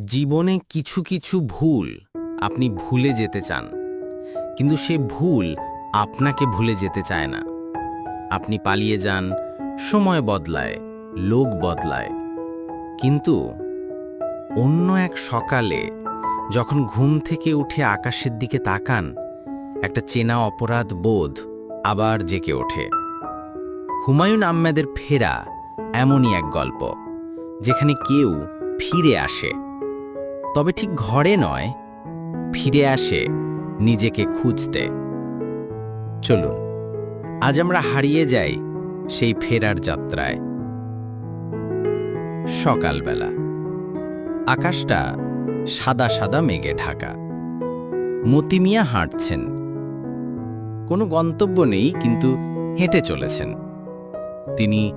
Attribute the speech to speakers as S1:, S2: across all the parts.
S1: জীবনে কিছু কিছু ভুল আপনি ভুলে যেতে চান। কিন্তু সে ভুল আপনাকে ভুলে যেতে চায় না। আপনি পালিয়ে যান, সময় বদলায়, লোক বদলায়। কিন্তু অন্য এক সকালে যখন ঘুম থেকে উঠে আকাশের দিকে তাকান, একটা চেনা অপরাধ বোধ আবার জেকে ওঠে। হুমায়ুন আহমেদের ফেরা এমনই এক গল্প, যেখানে কেউ ফিরে আসে। তবে ঠিক ঘরে নয়, ফিরে আসে নিজেকে খুঁজতে। চলুন, আজ আমরা হারিয়ে যাই সেই ফেরার যাত্রায়। সকালবেলা, আকাশটা সাদা সাদা মেঘে ঢাকা। মতিমিয়া হাঁটছেন। কোনো গন্তব্য নেই, কিন্তু হেঁটে চলেছেন। তিনি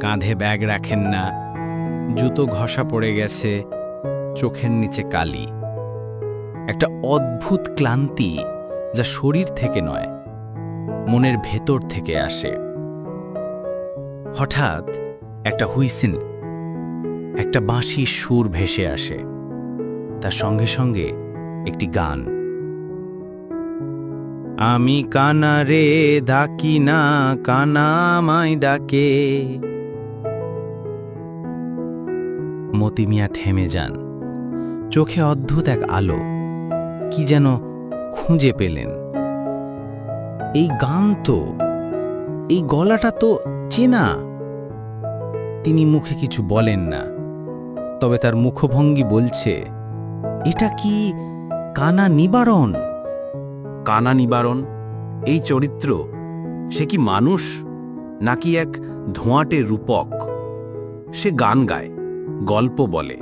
S1: কাঁধে ব্যাগ রাখেন না, জুতো ঘষা পড়ে গেছে চোখের নিচে কালি। একটা অদ্ভুত ক্লান্তি যা শরীর থেকে নয়, মনের ভেতর থেকে আসে। হঠাৎ একটা হুইসিন একটা বাঁশির সুর ভেসে আসে, তার সঙ্গে সঙ্গে একটি গান। আমি কানা রে ডাকি না, কানা আমায় ডাকে। মতিমিয়া থেমে যান। চোখে অদ্ভুত এক আলো। কি যেন খুঁজে পেলেন। এই গান তো, এই গলাটা তো চেনা। তিনি মুখে কিছু বলেন না, তবে তার মুখভঙ্গি বলছে, এটা কি কানা নিবারণ? কানা নিবারণ? এই চরিত্র? সে কি মানুষ? নাকি এক ধোঁয়াটে রূপক? সে গান গায়, গল্প বলে,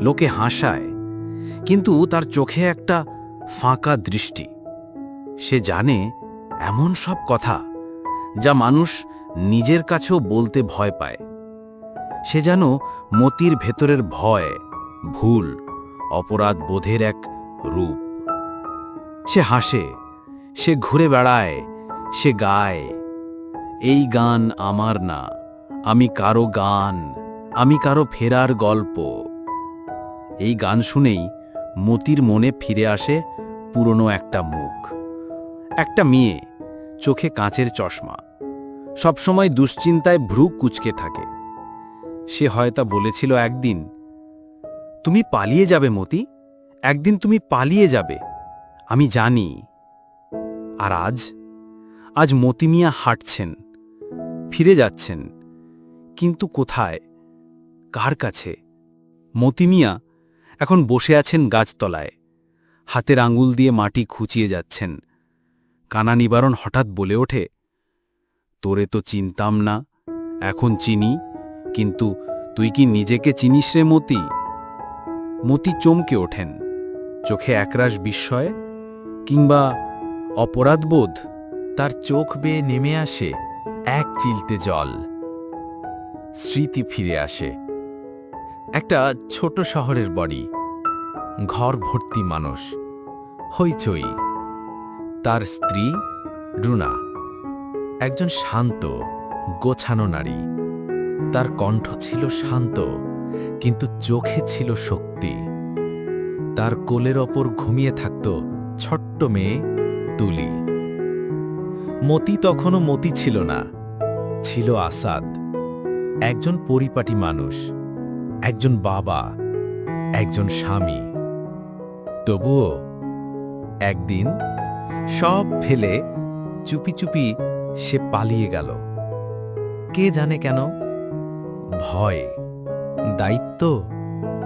S1: লোকে হাসায়। কিন্তু তার চোখে একটা ফাঁকা দৃষ্টি। সে জানে এমন সব কথা যা মানুষ নিজের কাছেও বলতে ভয় পায়। সে যেন মতির ভেতরের ভয়, ভুল, অপরাধ বোধের এক রূপ। সে হাসে, সে ঘুরে বেড়ায়, সে গায়, এই গান আমার না, আমি কারও গান, আমি কারও ফেরার গল্প। এই গান শুনেই মতির মনে ফিরে আসে পুরনো একটা মুখ। একটা মেয়ে, চোখে কাঁচের চশমা। সবসময় দুশ্চিন্তায় ভ্রু কুচকে থাকে। সে হয়তো বলেছিল একদিন, তুমি পালিয়ে যাবে মতি, একদিন তুমি পালিয়ে যাবে, আমি জানি। আর আজ আজ মতিমিয়া হাঁটছেন, ফিরে যাচ্ছেন, কিন্তু কোথায়, কার কাছে? মতিমিয়া এখন বসে আছেন গাছতলায়। হাতের আঙুল দিয়ে মাটি খুঁচিয়ে যাচ্ছেন। কানা নিবারণ হঠাৎ বলে ওঠে, তোরে তো চিনতাম না, এখন চিনি, কিন্তু তুই কি নিজেকে চিনিস রে মতি? মতি চমকে ওঠেন, চোখে একরাশ বিস্ময় কিংবা অপরাধবোধ তার চোখ বেয়ে নেমে আসে এক চিলতে জল। স্মৃতি ফিরে আসে। একটা ছোট শহরের বাড়ি। ঘর ভর্তি মানুষ। হইচই। তার স্ত্রী, রুনা। একজন শান্ত, গোছানো নারী। তার কণ্ঠ ছিল শান্ত, কিন্তু চোখে ছিল শক্তি। তার কোলের ওপর ঘুমিয়ে থাকত ছোট্ট মেয়ে তুলি। মতি তখনও মতি ছিল না। ছিল আসাদ। একজন পরিপাটি মানুষ। একজন বাবা, একজন স্বামী। তবুও একদিন সব ফেলে চুপি চুপি সে পালিয়ে গেল। কে জানে কেন? ভয়, দায়িত্ব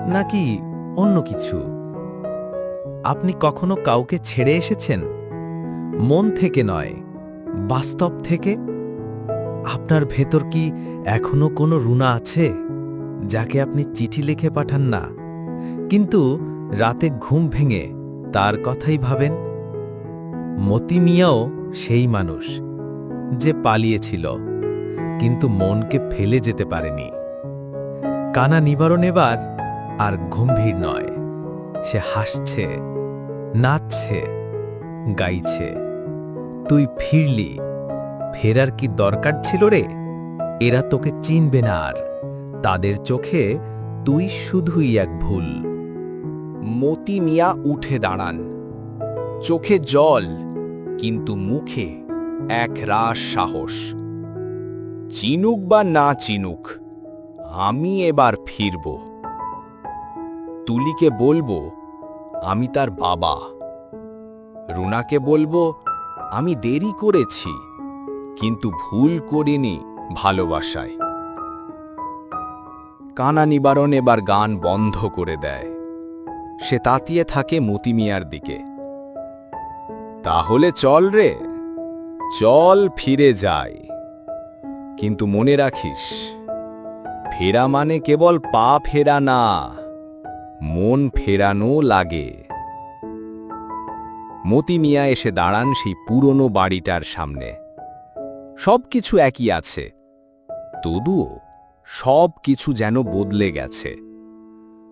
S1: নাকি অন্য কিছু? আপনি কখনো কাউকে ছেড়ে এসেছেন? মন থেকে নয়, বাস্তব থেকে? আপনার ভেতর কি এখনও কোনো রুনা আছে? যাকে আপনি চিঠি লিখে পাঠান না। কিন্তু রাতে ঘুম ভেঙে তার কথাই ভাবেন, মতি মিয়াও সেই মানুষ যে পালিয়েছিল, কিন্তু মনকে ফেলে যেতে পারেনি। কানা নিবারণ এবার আর গম্ভীর নয়। সে হাসছে, নাচছে, গাইছে, তুই ফিরলি, ফেরার কি দরকার ছিল রে? এরা তোকে চিনবে না আর। তাদের চোখে তুই শুধুই এক ভুল।
S2: মতি মিয়া উঠে দাঁড়ান। চোখে জল, কিন্তু মুখে এক রাস সাহস। চিনুক বা না চিনুক, আমি এবার ফিরব। তুলিকে বলব, আমি তার বাবা। রুনাকে বলব, আমি দেরি করেছি, কিন্তু ভুল করিনি ভালোবাসায়। কানা নিবারণ এবার গান বন্ধ করে দেয়। সে তাতিয়ে থাকে মতিমিয়ার দিকে। তাহলে চল রে, চল ফিরে যাই। কিন্তু মনে রাখিস, ফেরা মানে কেবল পা ফেরা না, মন ফেরানো লাগে। মতি মিয়া এসে দাঁড়ান সেই পুরনো বাড়িটার সামনে। সবকিছু একই আছে। তবুও সব কিছু যেন বদলে গেছে।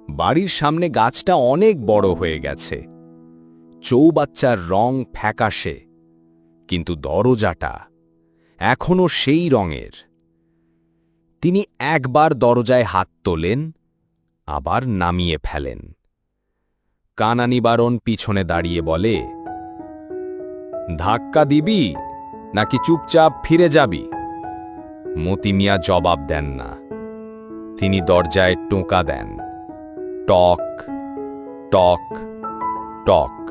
S2: বাড়ির সামনে গাছটা অনেক বড় হয়ে গেছে। চৌবাচ্চার রং ফ্যাকাশে, কিন্তু দরজাটা এখনও সেই রঙের। তিনি একবার দরজায় হাত তোলেন, আবার নামিয়ে ফেলেন। কানা নিবারণ পিছনে দাঁড়িয়ে বলে, ধাক্কা দিবি নাকি চুপচাপ ফিরে যাবি? মতিমিয়া জবাব দেন না। তিনি দরজায় টোকা দেন। টক টক টক।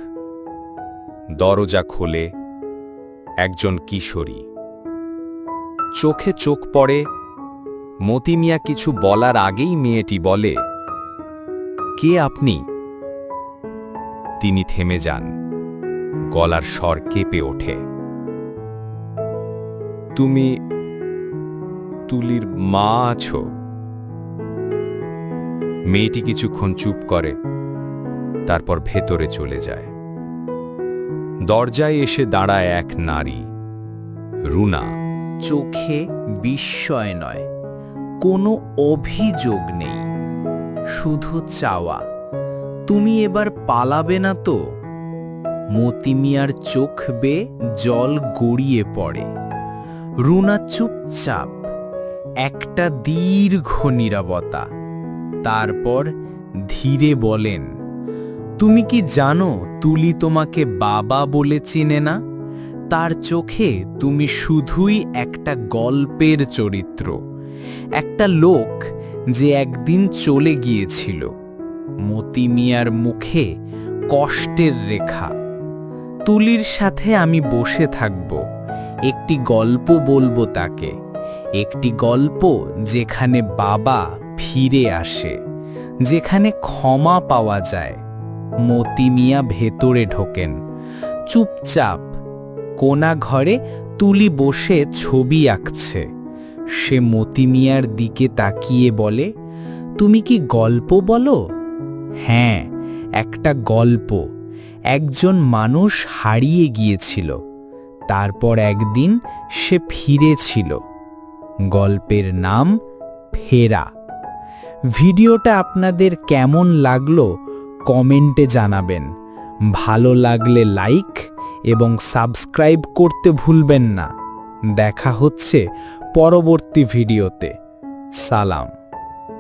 S2: দরজা খোলে একজন কিশোরী। চোখে চোখ পড়ে, মতিমিয়া কিছু বলার আগেই মেয়েটি বলে, কে আপনি? তিনি থেমে যান। গলার স্বর কেঁপে ওঠে। তুমি, তুলির মা আছো? মেয়েটি কিছুক্ষণ চুপ করে, তারপর ভেতরে চলে যায়। দরজায় এসে দাঁড়ায় এক নারী, রুনা।
S3: চোখে বিস্ময় নয়, কোনো অভিযোগ নেই, শুধু চাওয়া। তুমি এবার পালাবে না তো? মতিমিয়ার চোখ বেয়ে জল গড়িয়ে পড়ে। রুনা চুপচাপ, একটা দীর্ঘ নীরবতা। তারপর ধীরে বলেন, তুমি কি জানো তুলি তোমাকে বাবা বলে চিনে না? তার চোখে তুমি শুধুই একটা গল্পের চরিত্র, একটা লোক যে একদিন চলে গিয়েছিল, মতি মিয়ার মুখে কষ্টের রেখা। তুলির সাথে আমি বসে থাকব, একটি গল্প বলব তাকে, একটি গল্প যেখানে বাবা ফিরে আসে, যেখানে ক্ষমা পাওয়া যায়। মতি মিয়া ভেতরে ঢোকেন। চুপচাপ কোনা ঘরে তুলি বসে ছবি আঁকছে। সে মতিমিয়ার দিকে তাকিয়ে বলে, তুমি কি গল্প বলো? হ্যাঁ একটা গল্প। একজন মানুষ হারিয়ে গিয়েছিল। তারপর একদিন সে ফিরেছিল। গল্পের নাম ফেরা। ভিডিওটা আপনাদের কেমন লাগল কমেন্টে জানাবেন। ভালো লাগলে লাইক এবং সাবস্ক্রাইব করতে ভুলবেন না। দেখা হচ্ছে পরবর্তী ভিডিওতে। সালাম।